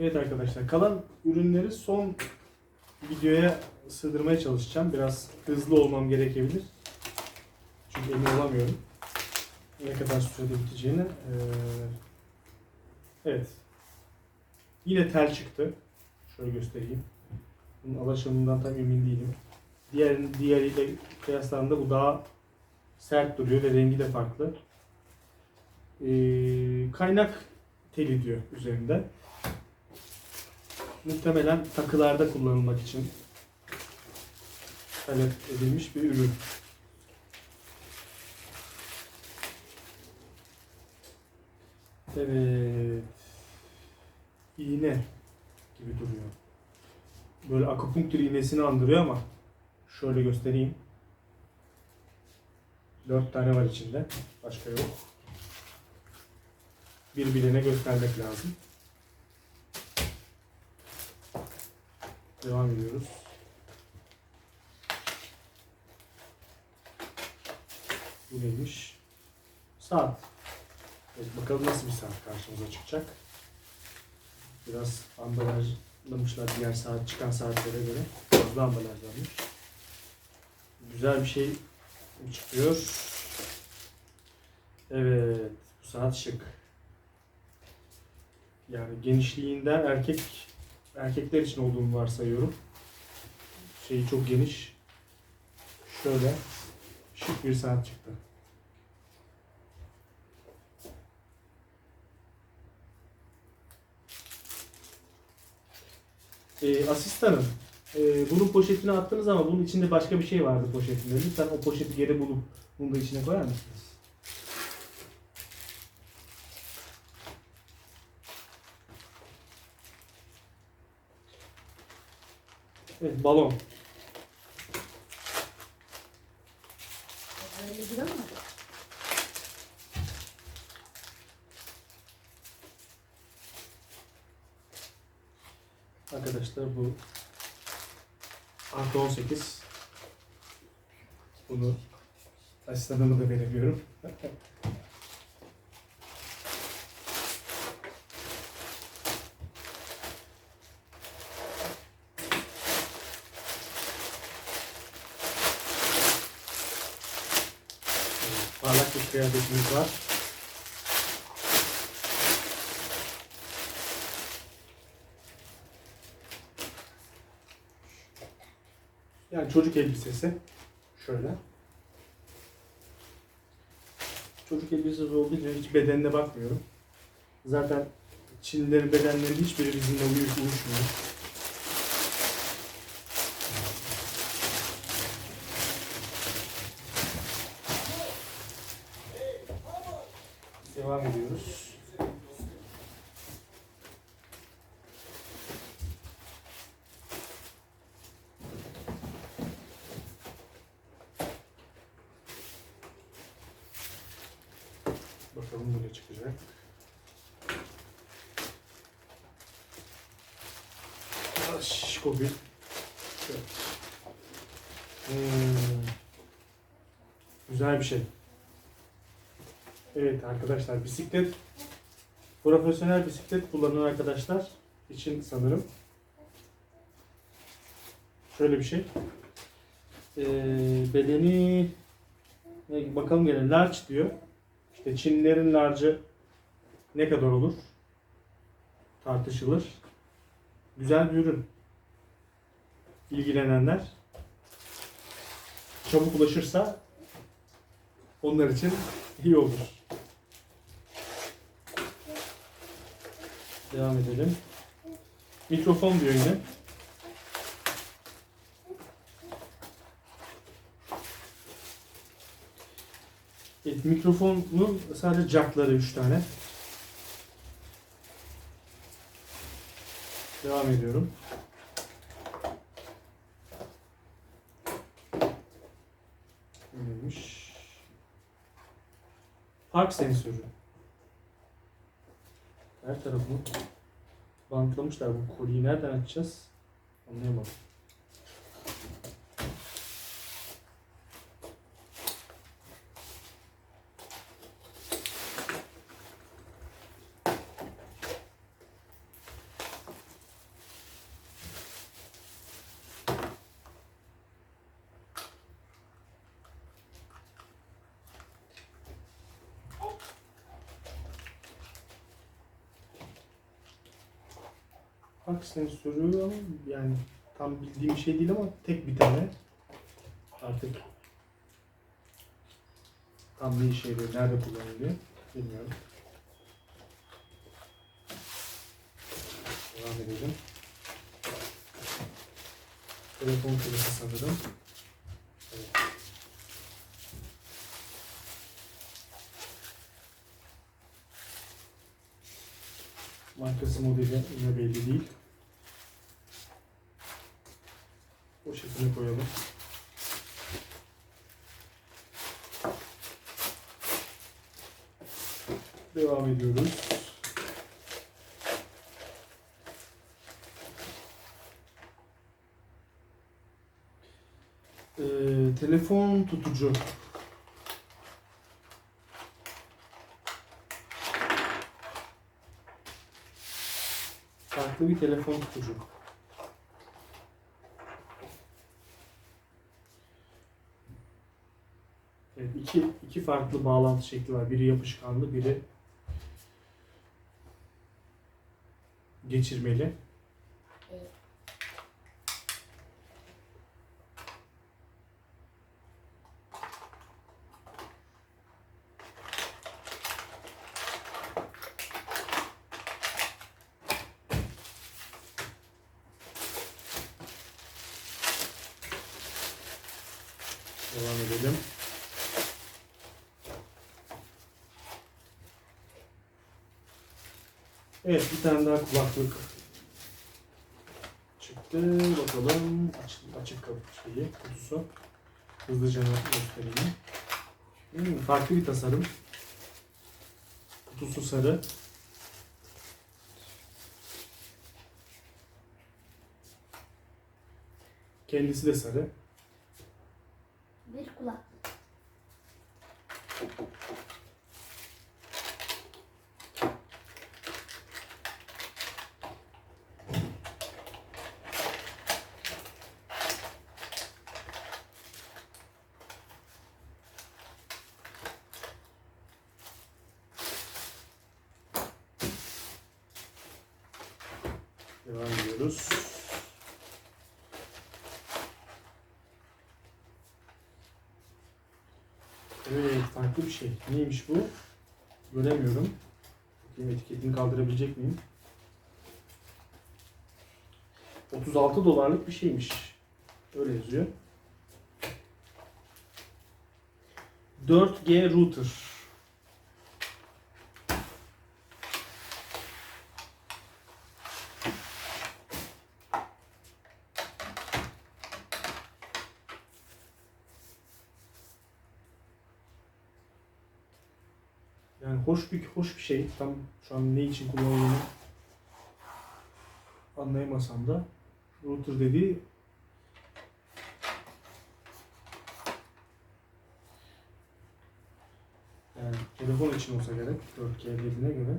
Evet arkadaşlar kalan ürünleri son videoya sığdırmaya çalışacağım. Biraz hızlı olmam gerekebilir. Çünkü emin olamıyorum. Ne kadar sürede biteceğini. Ee, evet. Yine tel çıktı. Şöyle göstereyim. Bunun alaşımından tam emin değilim. Diğer, diğeriyle kıyaslandığında bu daha sert duruyor ve rengi de farklı. Ee, kaynak teli diyor üzerinde. Muhtemelen takılarda kullanılmak için talep edilmiş bir ürün. Evet. İğne gibi duruyor. Böyle akupunktur iğnesini andırıyor ama şöyle göstereyim. Dört tane var içinde. Başka yok. Birbirine göstermek lazım. Devam ediyoruz. Bu neymiş? Saat. Evet, bakalım nasıl bir saat karşımıza çıkacak. Biraz ambalajlamışlar diğer saat çıkan saatlere göre. Fazla ambalajlanmış. Güzel bir şey çıkıyor. Evet, bu saat şık. Yani genişliğinden erkek erkekler için olduğunu varsayıyorum. Şeyi çok geniş. Şöyle şık bir saat çıktı. Ee, asistanım, e, bunun poşetine attınız ama bunun içinde başka bir şey vardı poşetinde. Lütfen o poşeti geri bulup bunu da içine koyar mısınız? Evet, balon. Arkadaşlar bu artı 18. Bunu asistanıma da verebiliyorum. Parlak bir kıyafetimiz var. Yani çocuk elbisesi. Şöyle. Çocuk elbisesi olduğu için hiç bedenine bakmıyorum. Zaten Çinlilerin bedenleri hiçbiri bizimle uyuş, uyuşmuyor. Devam ediyoruz. Bakalım bu ne çıkacak. Ah, Şişko bir. Evet. Hmm. Güzel bir şey. Evet arkadaşlar bisiklet profesyonel bisiklet kullanan arkadaşlar için sanırım şöyle bir şey. Ee, bedeni bakalım gene large diyor. İşte Çinlilerin large'ı ne kadar olur? Tartışılır. Güzel bir ürün. İlgilenenler çabuk ulaşırsa onlar için iyi olur. Devam edelim. Mikrofon diyor yine. Evet, mikrofonun sadece jackları 3 tane. Devam ediyorum. Neymiş? Park sensörü. Her tarafını bantlamışlar bu kolyeyi. Nereden açacağız? Anlayamadım. Park sensörü ama yani tam bildiğim şey değil ama tek bir tane. Artık tam ne işe yarıyor, nerede kullanılıyor bilmiyorum. Devam edelim. Telefon kılıfı sanırım. Markası modeli yine belli değil. Poşetine koyalım. Devam ediyoruz. Ee, telefon tutucu. Farklı bir telefon tutucu. Evet, iki, iki farklı bağlantı şekli var. Biri yapışkanlı, biri geçirmeli. Evet. Devam edelim. Evet, bir tane daha kulaklık çıktı. Bakalım açık, açık şeyi, kutusu. Hızlıca göstereyim. Hmm, farklı bir tasarım. Kutusu sarı. Kendisi de sarı. Bir kulaklık. Devam ediyoruz. Farklı bir şey. Neymiş bu? Göremiyorum. Bakayım etiketini kaldırabilecek miyim? 36 dolarlık bir şeymiş. Öyle yazıyor. 4G router. Yani hoş bir hoş bir şey. Tam şu an ne için kullanıldığını anlayamasam da router dediği yani telefon için olsa gerek 4G dediğine göre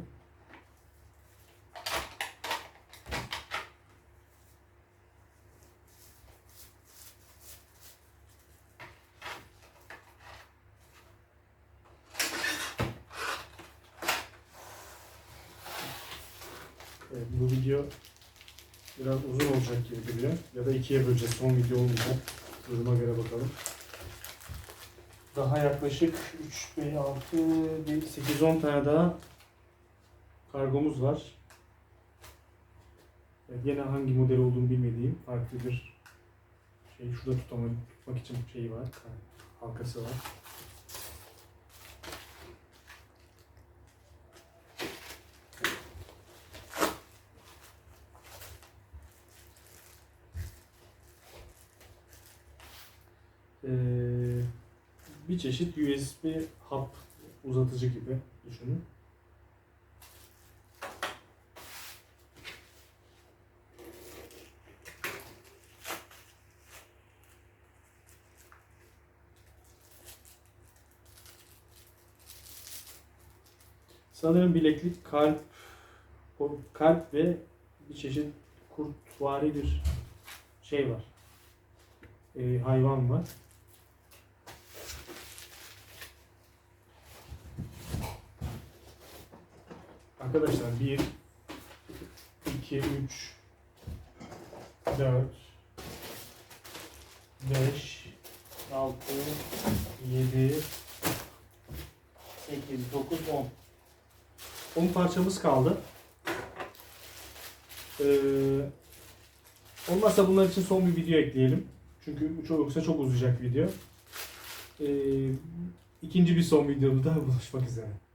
Evet, bu video biraz uzun olacak gibi duruyor. Ya da ikiye böleceğiz. Son video olmayacak. Duruma göre bakalım. Daha yaklaşık 3, 5, 6, 8, 10 tane daha kargomuz var. Yine hangi model olduğunu bilmediğim farklı bir şey. Şurada tutamak, tutmak için şeyi var. Halkası var. Ee, bir çeşit USB hub uzatıcı gibi düşünün. Sanırım bileklik kalp kalp ve bir çeşit kurtvari bir şey var. Ee, hayvan var. Arkadaşlar 1 2 3 4 5 6 7 8 9 10 10 parçamız kaldı. Ee, olmazsa bunlar için son bir video ekleyelim. Çünkü çok yoksa çok uzayacak video. Ee, ikinci bir son videomda buluşmak üzere.